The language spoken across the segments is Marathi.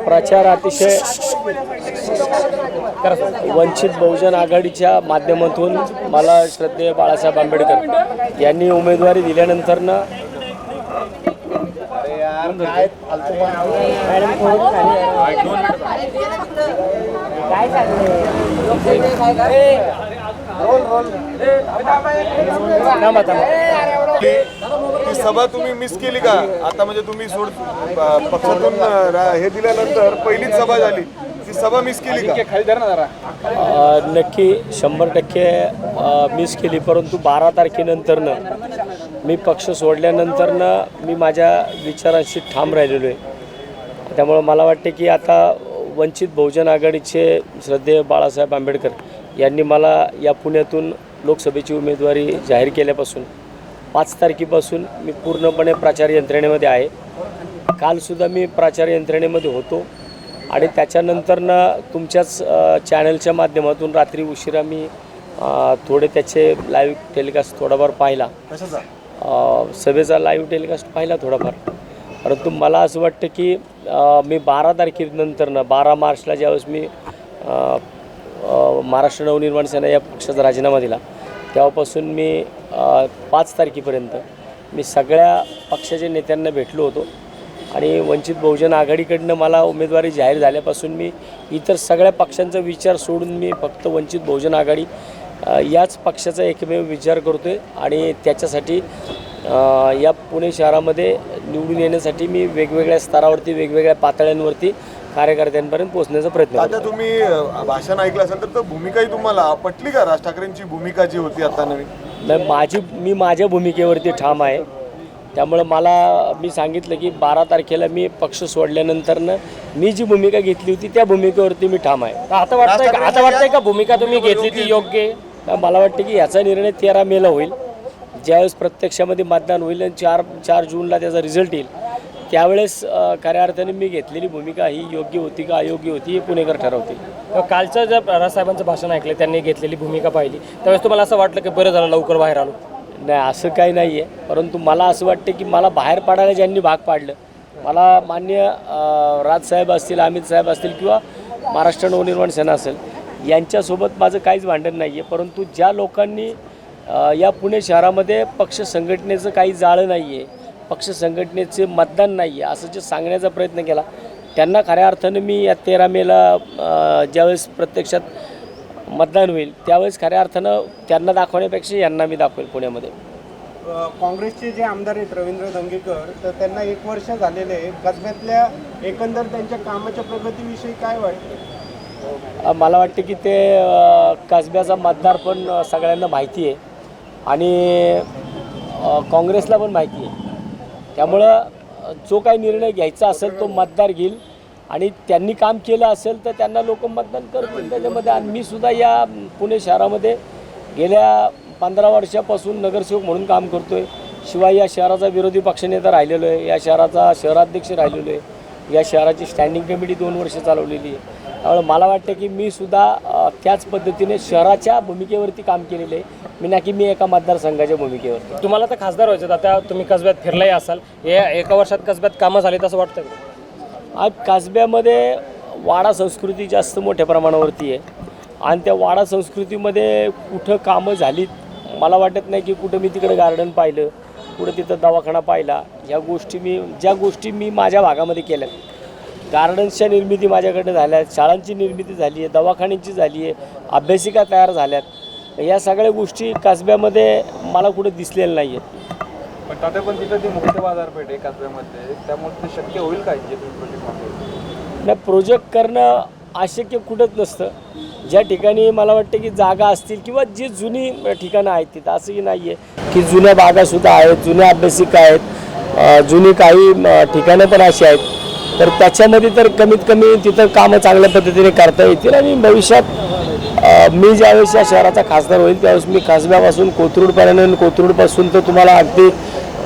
प्रचार अतिशय वंचित बहुजन आघाडीच्या माध्यमातून मला श्रद्धेय बाळासाहेब आंबेडकर यांनी उमेदवारी दिल्यानंतरनं थांबा, ती सभा तुम्ही मिस केली का? आता म्हणजे तुम्ही सोड पक्षातून हे दिल्यानंतर पहिलीच सभा झाली. ती सभा मिस केली का? नक्की शंभर टक्के मिस केली परंतु बारा तारखेनंतरनं मी पक्ष सोडल्यानंतरनं मी माझ्या विचारांशी ठाम राहिलेलो आहे. त्यामुळं मला वाटते की आता वंचित बहुजन आघाडीचे श्रद्धेय बाळासाहेब आंबेडकर यांनी मला या पुण्यातून लोकसभेची उमेदवारी जाहीर केल्यापासून पाच तारखेपासून मी पूर्णपणे प्रचार यंत्रणेमध्ये आहे. कालसुद्धा मी प्रचार यंत्रणेमध्ये होतो. आणि त्याच्यानंतरनं तुमच्याच चॅनलच्या माध्यमातून रात्री उशिरा मी थोडे त्याचे लाईव्ह टेलिकास्ट थोडाफार पाहिला. सभेचा लाईव्ह टेलिकास्ट पाहिला थोडाफार. परंतु मला असं वाटतं की मी बारा तारखेनंतरनं बारा मार्चला ज्यावेळेस मी महाराष्ट्र नवनिर्माण सेना या पक्षाचा राजीनामा दिला तेव्हापासून मी पाच तारखेपर्यंत मी सगळ्या पक्षाच्या नेत्यांना भेटलो होतो. आणि वंचित बहुजन आघाडीकडनं मला उमेदवारी जाहीर झाल्यापासून मी इतर सगळ्या पक्षांचा विचार सोडून मी फक्त वंचित बहुजन आघाडी याच पक्षाचा एकमेव विचार करतो आहे आणि त्याच्यासाठी या पुणे शहरामध्ये निवडून येण्यासाठी मी वेगवेगळ्या स्तरावरती वेगवेगळ्या पातळ्यांवरती कार्यकर्त्यांपर्यंत पोहोचण्याचा प्रयत्न करतो आता तुम्ही अ, भाषण ऐकलं असेल तर तो भूमिकाही तुम्हाला पटली का? राज ठाकरेंची भूमिका जी होती आता नवीन नाही माझी मी माझ्या भूमिकेवरती ठाम आहे. त्यामुळं मला मी सांगितलं की बारा तारखेला मी पक्ष सोडल्यानंतरनं मी जी भूमिका घेतली होती त्या भूमिकेवरती मी ठाम आहे. आता वाटतंय का आता वाटतंय का भूमिका तुम्ही घेतली ती योग्य? आहे? तर मला वाटतं की याचा निर्णय तेरा मेला होईल. ज्यावेळेस प्रत्यक्षामध्ये मतदान होईल आणि चार चार जूनला त्याचा रिझल्ट येईल. त्यावेळेस खऱ्या अर्थाने मी घेतलेली भूमिका ही योग्य होती का अयोग्य होती हे पुणेकर ठरवतील. तर कालचं जर राजसाहेबांचं भाषण ऐकलं त्यांनी घेतलेली भूमिका पाहिली त्यावेळेस तुम्हाला असं वाटलं की बरं झालं लवकर बाहेर आलो? नाही असं काही नाही आहे परंतु मला असं वाटतं की मला बाहेर पाडायला ज्यांनी भाग पाडलं मला मान्य राजसाहेब असतील अमित साहेब असतील किंवा महाराष्ट्र नवनिर्माण सेना असेल यांच्यासोबत माझं काहीच भांडण नाही आहे परंतु ज्या लोकांनी या पुणे शहरामध्ये पक्ष संघटनेचं काही जाळं नाही आहे पक्ष संघटनेचे मतदान नाही आहे असं जे सांगण्याचा प्रयत्न केला त्यांना खऱ्या अर्थानं मी या तेरा मेला ज्यावेळेस प्रत्यक्षात मतदान होईल त्यावेळेस खऱ्या अर्थानं त्यांना दाखवण्यापेक्षा यांना मी दाखवेल पुण्यामध्ये. काँग्रेसचे जे आमदार आहेत रवींद्र धंगेकर तर त्यांना एक वर्ष झालेले आहे. कसब्यातल्या एकंदर त्यांच्या कामाच्या प्रगतीविषयी काय वाटतं? मला वाटतं की ते कसब्याचा मतदार पण सगळ्यांना माहिती आहे. आणि काँग्रेसला पण माहिती आहे. त्यामुळं जो काही निर्णय घ्यायचा असेल तो मतदार घेईल. आणि त्यांनी काम केलं असेल तर त्यांना लोक मतदान करतील त्याच्यामध्ये. आणि मी सुद्धा या पुणे शहरामध्ये गेल्या पंधरा वर्षापासून नगरसेवक म्हणून काम करतो आहे शिवाय या शहराचा विरोधी पक्षनेता राहिलेलो आहे. या शहराचा शहराध्यक्ष राहिलेलो आहे. या शहराची स्टँडिंग कमिटी दोन वर्ष चालवलेली आहे. त्यामुळे मला वाटतं की मी सुद्धा त्याच पद्धतीने शहराच्या भूमिकेवरती काम केलेलं आहे. मी ना की मी एका मतदारसंघाच्या भूमिकेवर. तुम्हाला तर खासदार व्हायचं आता तुम्ही कसब्यात फिरलाही असाल. या एका वर्षात कसब्यात कामं झाली असं वाटतं का? आज कासब्यामध्ये वाडा संस्कृती जास्त मोठ्या प्रमाणावरती आहे. आणि त्या वाडा संस्कृतीमध्ये कुठं कामं झालीत मला वाटत नाही की कुठं मी तिकडे गार्डन पाहिलं कुठं तिथं दवाखाना पाहिला. ह्या गोष्टी मी ज्या गोष्टी मी माझ्या भागामध्ये केल्या गार्डन्सच्या निर्मिती माझ्याकडे झाल्या शाळांची निर्मिती झाली आहे दवाखान्यांची झाली आहे अभ्यासिका तयार झाल्यात. या सगळ्या गोष्टी कासब्यामध्ये मला कुठं दिसलेल्या नाही आहेत पण तात्या पण तिथं ती मुक्त बाजारपेठ आहे कासब्यामध्ये. त्यामुळे ते शक्य होईल जे तुम्ही प्रोजेक्ट मागवले नाही प्रोजेक्ट करणं अशक्य कुठंच नसतं. ज्या ठिकाणी मला वाटतं की जागा असतील किंवा जी जुनी ठिकाणं आहेत तिथं असंही नाही आहे की जुन्या बागासुद्धा आहेत जुन्या अभ्यासिका आहेत अं, जुनी काही अं, ठिकाणं पण अशी आहेत. तर त्याच्यामध्ये तर कमीत कमी तिथं कामं चांगल्या पद्धतीने करता येतील आणि भविष्यात मी ज्यावेळेस या शहराचा खासदार होईल त्यावेळेस मी खासब्यापासून कोथरूडपर्यंत आणि कोथरूडपासून तर तुम्हाला अगदी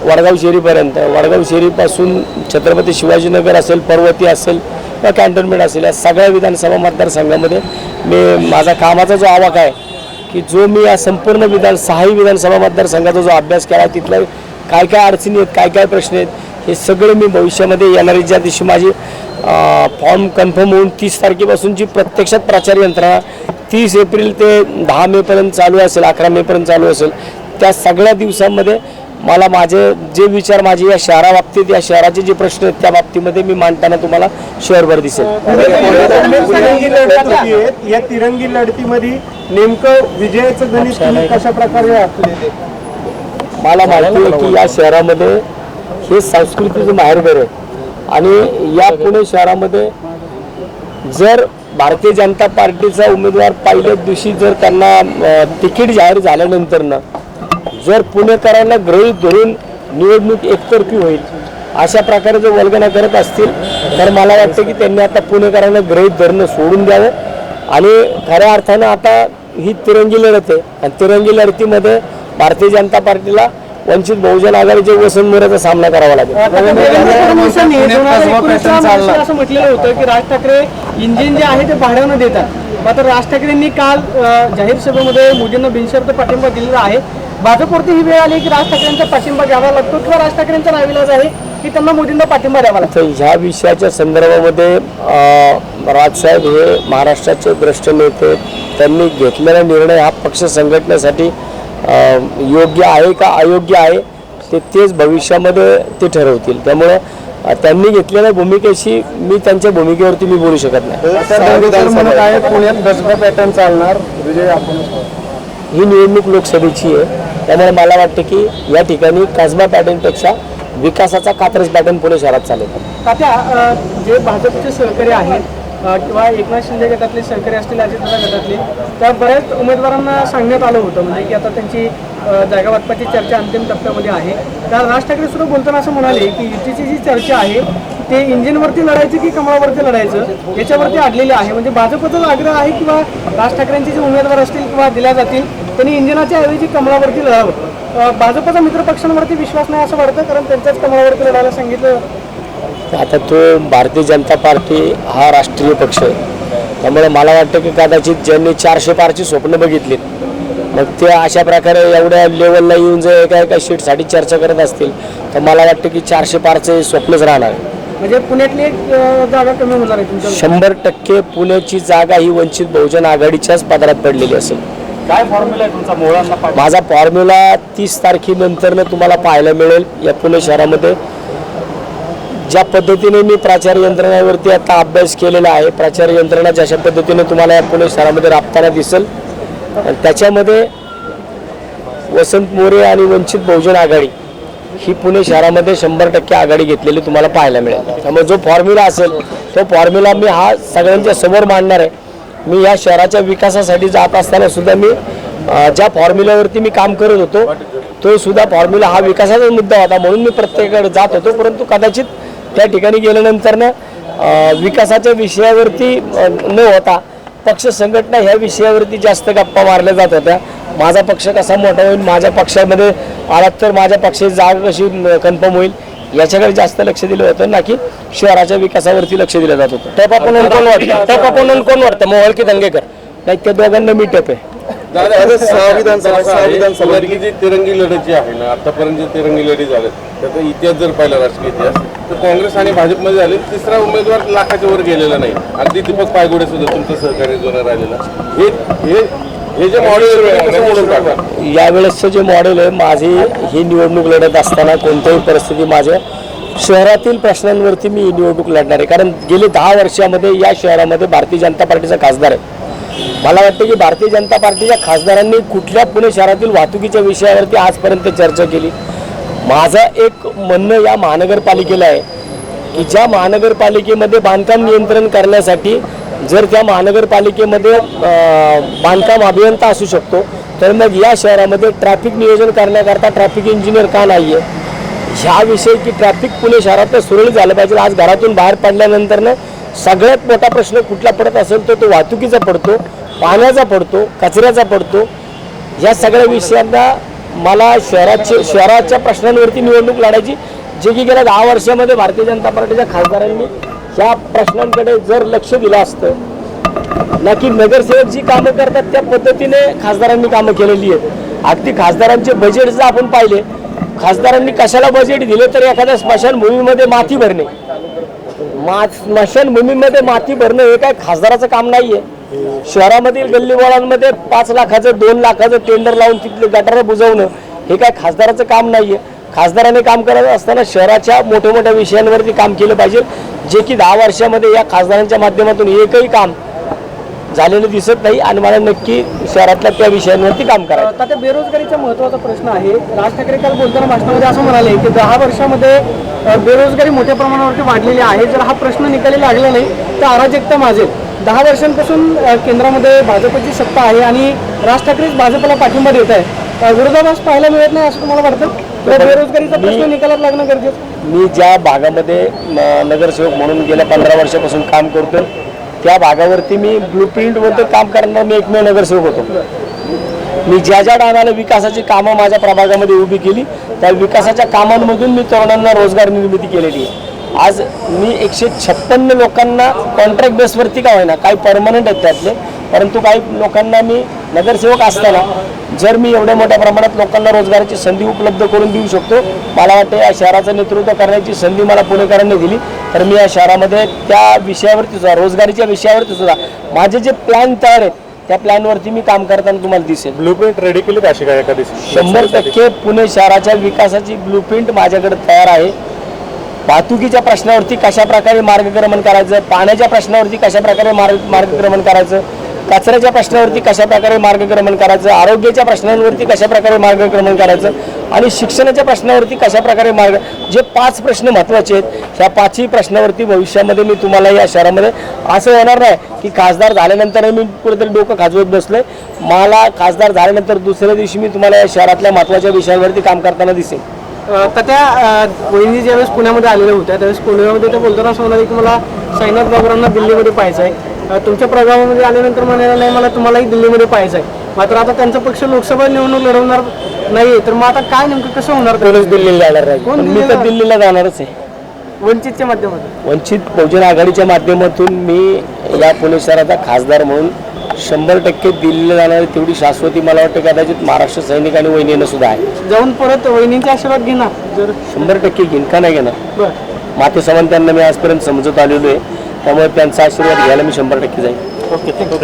वडगाव शेरीपर्यंत वडगाव शेरीपासून छत्रपती शिवाजीनगर असेल पर्वती असेल किंवा कॅन्टोन्मेंट असेल या सगळ्या विधानसभा मतदारसंघामध्ये मी माझा कामाचा जो आवाका आहे की जो मी या संपूर्ण विधान सहाही विधानसभा मतदारसंघाचा जो अभ्यास केला तिथलं काय काय अडचणी आहेत काय काय प्रश्न आहेत हे सगळं मी भविष्यामध्ये येणारी ज्या दिवशी माझी फॉर्म कन्फर्म होऊन तीस तारखेपासून जी प्रत्यक्षात प्रचार यंत्रणा तीस एप्रिल ते दहा मेपर्यंत चालू असेल अकरा मेपर्यंत चालू असेल त्या सगळ्या दिवसांमध्ये मला माझे जे विचार माझे या शहराबाबतीत या शहराचे जे प्रश्न आहेत त्या बाबतीमध्ये मी मांडताना तुम्हाला शहरभर दिसेल. या तिरंगी लढतीमध्ये नेमकं विजयाचं गणित कशा प्रकारे मला माहिती आहे की या शहरामध्ये हे संस्कृतीचं माहेरघर आहे आणि या पुणे शहरामध्ये जर भारतीय जनता पार्टीचा उमेदवार पहिल्याच दिवशी जर त्यांना तिकीट जाहीर झाल्यानंतर ना जर पुणेकरांना गृहीत धरून निवडणूक एकतर्फी होईल अशा प्रकारे जर वल्गना करत असतील तर मला वाटतं की त्यांनी आता पुणेकरांना गृहीत धरणं सोडून द्यावं. आणि खऱ्या अर्थानं आता ही तिरंगी लढत आहे. आणि तिरंगी लढतीमध्ये भारतीय जनता पार्टीला वंचित बहुजन आघाडीच्या वसंत मोऱ्याचा सामना करावा लागेल. असं म्हटलेलं होतं की राज ठाकरे इंजिन जे आहे ते भाड्यानं देतात. मात्र राज ठाकरेंनी काल जाहीर सभेमध्ये मोदींना बिनशर्त पाठिंबा दिलेला आहे. भाजपवरती ही वेळ आली की राज ठाकरेंचा पाठिंबा घ्यावा लागतो किंवा राज ठाकरेंचा नाविलाज आहे की त्यांना मोदींना पाठिंबा द्यावा लागतो? ह्या विषयाच्या संदर्भामध्ये राजसाहेब हे महाराष्ट्राचे द्रष्ट नेते त्यांनी घेतलेला निर्णय हा पक्ष संघटनेसाठी योग्य आहे का अयोग्य आहे ते तेच भविष्यामध्ये ते ठरवतील. त्यामुळं त्यांनी घेतलेल्या भूमिकेशी मी त्यांच्या भूमिकेवरती मी बोलू शकत नाही. पुण्यात पॅटर्न चालणार. विजय आपण ही निवडणूक लोकसभेची आहे. त्यामुळे मला वाटतं की या ठिकाणी कसबा पॅटर्नपेक्षा विकासाचा कात्रज पॅटर्न पुणे शहरात चालेल. आता जे भाजपचे सहकारी आहेत किंवा एकनाथ शिंदे गटातले सहकारी असतील अजितदादा गटातले त्या बऱ्याच उमेदवारांना सांगण्यात आलं होतं. म्हणजे की आता त्यांची जागा वाटपाची चर्चा अंतिम टप्प्यामध्ये आहे. त्या राज ठाकरे सुद्धा बोलताना असं म्हणाले की युतीची जी चर्चा आहे ते इंजिनवरती लढायचं की कमळावरती लढायचं? याच्यावरती अडलेले आहे. म्हणजे भाजपचा आग्रह आहे किंवा राज ठाकरेंचे जे उमेदवार असतील किंवा दिल्या जातील त्यांनी इंजिनाच्या ऐवजी कमळावरती लढावं. भाजपचा मित्रपक्षांवरती विश्वास नाही असं वाटतं? कारण त्यांच्याच कमळावरती लढायला सांगितलं आता तो भारतीय जनता पार्टी हा राष्ट्रीय पक्ष आहे. त्यामुळे मला वाटतं की कदाचित ज्यांनी चारशे पारची स्वप्न बघितलीत मग ते अशा प्रकारे एवढ्या लेवलला येऊन जर एका एका शीटसाठी चर्चा करत असतील तर मला वाटतं की चारशे पारचे स्वप्नच राहणार म्हणजे पुण्यातली एक जागा कमी होणार आहे शंभर टक्के पुण्याची जागा ही वंचित बहुजन आघाडीच्याच पदरात पडलेली असेल. काय फॉर्म्युला आहे तुमचा मोहळांना माझा फॉर्म्युला तीस तारखेनंतरनं तुम्हाला पाहायला मिळेल या पुणे शहरामध्ये. ज्या पद्धतीने मी प्राचार यंत्रणेवरती आता अभ्यास केलेला आहे प्राचार यंत्रणा ज्या पद्धतीने तुम्हाला या पुणे शहरामध्ये राबताना दिसेल. आणि त्याच्यामध्ये वसंत मोरे आणि वंचित बहुजन आघाडी ही पुणे शहरामध्ये शंभर टक्के आघाडी घेतलेली तुम्हाला पाहायला मिळेल. त्यामुळे जो फॉर्म्युला असेल तो फॉर्म्युला मी हा सगळ्यांच्या समोर मांडणार आहे. मी या शहराच्या विकासासाठी जात असताना सुद्धा मी ज्या फॉर्म्युल्यावरती मी काम करत होतो तो सुद्धा फॉर्म्युला हा विकासाचा मुद्दा होता म्हणून मी प्रत्येकाकडे जात होतो परंतु कदाचित त्या ठिकाणी गेल्यानंतर ना विकासाच्या विषयावरती न होता पक्ष संघटना ह्या विषयावरती जास्त गप्पा मारल्या जात होत्या. माझा पक्ष कसा मोठा होईल माझ्या पक्षामध्ये आलात तर माझ्या पक्षाची जागा कशी कन्फर्म होईल याच्याकडे जास्त लक्ष दिलं होतं ना की शहराच्या विकासावरती लक्ष दिलं जात होतं. टप अपोनंट कोण वाटतं? टप अपोनंट कोण वाटतं? मोहोळ की दंगेकर. नाही त्या दोघांना मी टप आहे. ही तिरंगी लढत जी आहे ना आतापर्यंत जी तिरंगी लढी झाल्या त्याचा इतिहास जर पाहिला राजकीय इतिहास तर काँग्रेस आणि भाजपमध्ये झाले. तिसरा उमेदवार लाखाच्या वर गेलेला नाही. अगदी दीपक पायगोडे सुद्धा तुमचं सहकार्य जो राहिलेला. हे हे हे जे मॉडेल कसं मोडून यावेळेसचं जे मॉडेल आहे माझी ही निवडणूक लढत असताना कोणत्याही परिस्थिती माझ्या शहरातील प्रश्नांवरती मी ही निवडणूक लढणार आहे. कारण गेली दहा वर्षामध्ये या शहरामध्ये भारतीय जनता पार्टीचा खासदार आहे. मला वाटतं की भारतीय जनता पार्टीच्या खासदारांनी कुठल्या पुणे शहरातील वाहतुकीच्या विषयावरती आजपर्यंत चर्चा केली. माझं एक म्हणणं या महानगरपालिकेला आहे की ज्या महानगरपालिकेमध्ये बांधकाम नियंत्रण करण्यासाठी जर त्या महानगरपालिकेमध्ये बांधकाम अभियंता असू शकतो तर मग या शहरामध्ये ट्रॅफिक नियोजन करण्याकरता ट्रॅफिक इंजिनियर का नाही आहे ह्याविषयी की ट्रॅफिक पुणे शहरात सुरळीत झालं पाहिजे आज घरातून बाहेर पडल्यानंतरनं सगळ्यात मोठा प्रश्न कुठला पडत असेल तर तो वाहतुकीचा पडतो पाण्याचा पडतो कचऱ्याचा पडतो. या सगळ्या विषयांना मला शहराचे शहराच्या प्रश्नांवरती निवडणूक लढायची जे की गेल्या दहा वर्षामध्ये भारतीय जनता पार्टीच्या खासदारांनी ह्या प्रश्नांकडे जर लक्ष दिलं असतं ना की नगरसेवक जी कामं करतात त्या पद्धतीने खासदारांनी कामं केलेली आहेत. अगदी खासदारांचे बजेट जर आपण पाहिले खासदारांनी कशाला बजेट दिले तर एखाद्या स्मशानभूमीमध्ये माती भरणे? मा स्मशानभूमीमध्ये माती भरणं हे काय खासदाराचं काम नाही आहे शहरामधील गल्लीबोळांमध्ये पाच लाखाचं दोन लाखाचं टेंडर लावून तिथले गटारं बुजवणं हे काय खासदाराचं काम नाही आहे खासदाराने काम करत असताना शहराच्या मोठ्या मोठ्या विषयांवरती काम केलं पाहिजे जे की दहा वर्षामध्ये या खासदारांच्या माध्यमातून एकही काम झालेलं दिसत नाही आणि मला नक्की शहरातल्या त्या विषयांवरती काम करायचं. आता बेरोजगारीचा महत्त्वाचा प्रश्न आहे. राज ठाकरे काल बोलताना भाषणामध्ये असं म्हणाले की दहा वर्षामध्ये बेरोजगारी मोठ्या प्रमाणावरती वाढलेली आहे. जर हा प्रश्न निकाली लागला नाही तर अराजकता माजेल. दहा वर्षांपासून केंद्रामध्ये भाजपची सत्ता आहे आणि राज ठाकरेच भाजपला पाठिंबा देत आहे. विरोधाभास पाहायला मिळत नाही असं तुम्हाला वाटतं? बेरोजगारीचा प्रश्न निकालात लागणं गरजेचं? मी ज्या भागामध्ये नगरसेवक म्हणून गेल्या पंधरा वर्षापासून काम करतोय त्या भागावरती मी ब्लू प्रिंटवरती काम करणारा मी एकमेव नगरसेवक होतो. मी ज्या ज्या टायमाला विकासाची कामं माझ्या प्रभागामध्ये उभी केली त्या विकासाच्या कामांमधून मी तरुणांना रोजगार निर्मिती केलेली आहे. आज मी एकशे छप्पन्न लोकांना कॉन्ट्रॅक्ट बेसवरती का होईना काही परमनंट आहेत त्यातले. परंतु काही लोकांना मी नगरसेवक असताना जर मी एवढ्या मोठ्या प्रमाणात लोकांना रोजगाराची संधी उपलब्ध करून देऊ शकतो मला वाटतं या शहराचं नेतृत्व करण्याची संधी मला पुणेकरांनी दिली. तर मी या शहरामध्ये त्या विषयावरती सुद्धा रोजगारीच्या विषयावरती सुद्धा माझे जे प्लॅन तयार आहेत त्या प्लॅनवरती मी काम करताना तुम्हाला दिसेल. ब्लूप्रिंट रेडी केली अशी काय शंभर टक्के पुणे शहराच्या विकासाची ब्लूप्रिंट माझ्याकडे तयार आहे. वाहतुकीच्या प्रश्नावरती कशा प्रकारे मार्गक्रमण करायचं? पाण्याच्या प्रश्नावरती कशा प्रकारे मार्ग मार्गक्रमण करायचं? कचऱ्याच्या प्रश्नावरती कशा प्रकारे मार्गक्रमण करायचं? आरोग्याच्या प्रश्नांवरती कशा प्रकारे मार्गक्रमण करायचं? आणि शिक्षणाच्या प्रश्नावरती कशा प्रकारे मार्ग जे पाच प्रश्न महत्त्वाचे आहेत ह्या पाचही प्रश्नावरती भविष्यामध्ये मी तुम्हाला या शहरामध्ये असं होणार नाही की खासदार झाल्यानंतर मी कुठेतरी डोकं खाजवत बसलोय. मला खासदार झाल्यानंतर दुसऱ्या दिवशी मी तुम्हाला या शहरातल्या महत्त्वाच्या विषयांवरती काम करताना दिसेल. तर त्या वहिनी ज्यावेळेस पुण्यामध्ये आलेल्या होत्या त्यावेळेस पुण्यामध्ये त्या बोलताना असं म्हणाले की मला साईनाथ बाबरांना दिल्लीमध्ये पाहायचं आहे तुमच्या प्रभावामध्ये आल्यानंतर म्हणाले नाही मला तुम्हालाही दिल्लीमध्ये पाहायचं आहे मात्र आता त्यांचा पक्ष लोकसभा निवडणूक लढवणार नाही तर मग आता काय नेमकं कसं होणार? कोणच दिल्लीला जाणार नाही. कोण मी तर दिल्लीला? दिल्लीला जाणारच आहे. वंचितच्या माध्यमातून. वंचित बहुजन आघाडीच्या माध्यमातून मी या पुणे शहराचा खासदार म्हणून शंभर टक्के दिल्लीला जाणारी तेवढी शाश्वती मला वाटतं कदाचित महाराष्ट्र सैनिक आणि वहिनीनं सुद्धा आहे. जाऊन परत वहिनींचे आशीर्वाद घेणार जर शंभर टक्के घेईन का नाही घेणार? बरं. माते सावंत त्यांना मी आजपर्यंत समजत आलेलो आहे. त्यामुळे त्यांचा आशीर्वाद घ्यायला मी शंभर टक्के जाईन. Okay thank you